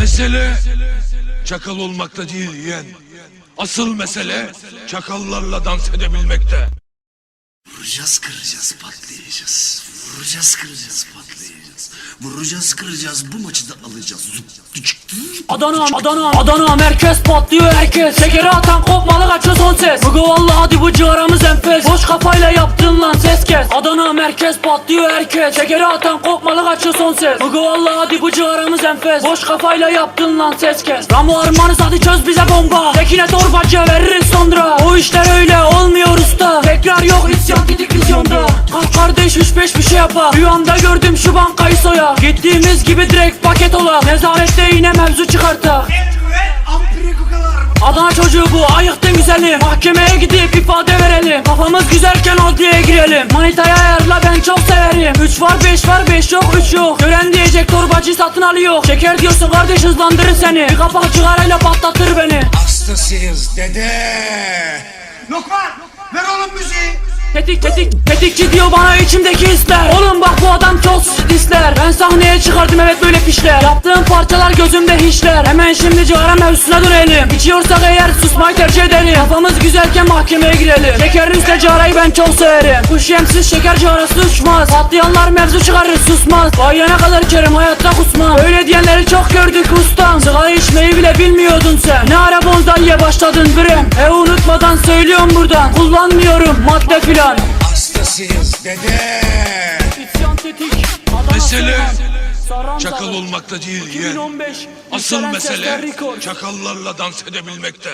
Mesele çakal olmakta değil yeğen. Asıl mesele çakallarla dans edebilmekte. Vuracağız kıracağız patlayacağız. Vuracağız kıracağız patlayacağız. Vuracağız kıracağız bu maçı da alacağız. Adana, Adana, Adana merkez patlıyor herkes Şekeri atan kopmalı kaçıyor son ses Bugü valla hadi bu ciğaramız enfes Boş kafayla yaptın lan ses Adana merkez patlıyor herkes. Şekeri atan kopmalı kaçıyor son ses. Bugü valla hadi bu ciğaramız enfes. Boş kafayla yaptın lan ses kes. Ramo armanız hadi çöz bize bomba. Tekine torbacıya veririz sonra. O işler öyle olmuyor usta. Tekrar yok isyan gidik vizyonda. Kalk kardeş üç beş bir şey yapar Rüyamda gördüm şu bankayı soya. Gittiğimiz gibi direkt paket ola. Nezarette yine mevzu çıkarta Adana çocuğu bu ayıktın güzeli. Mahkemeye gidip ifade verelim. Kafamız güzelken adliyeye girelim. Manitaya ayarla ben çok severim. 3 var 5 var 5 yok 3 yok. Gören diyecek torbacı satın alıyor. Şeker diyorsun kardeş hızlandırır seni. Bir kapak cigarayla patlatır beni. Hastasıyız dede. Lokman ver oğlum müziği. Tetik tetik tetikçi diyor bana içimdeki hisler. Oğlum bak bu adam çok disler Ben sahneye çıkardım evet böyle pişler. Yaptığım parçalar gözümde hiçler. Hemen şimdi cigara mevzusuna dönelim. İçiyorsak eğer susmayı tercih edelim. Kafamız güzelken mahkemeye girelim. Şekerin üstüne cigarayı ben çok severim. Bu şemsiz şeker cigarası uçmaz Patlayanlar mevzu çıkarır susmaz. Bayana kadar içerim hayatta kusmam. Öyle diyenleri çok gördük ustam. Sigara içmeyi bile bilmiyordun sen. Ne ara bonzaiye başladın bre E unutmadan söylüyorum buradan. Kullanmıyorum madde filan. Hastasıyız dede. İsyan tetik. Adana Mesele Çakal olmakta değil yeğen. 2015 Asıl mesele çakallarla dans edebilmekte.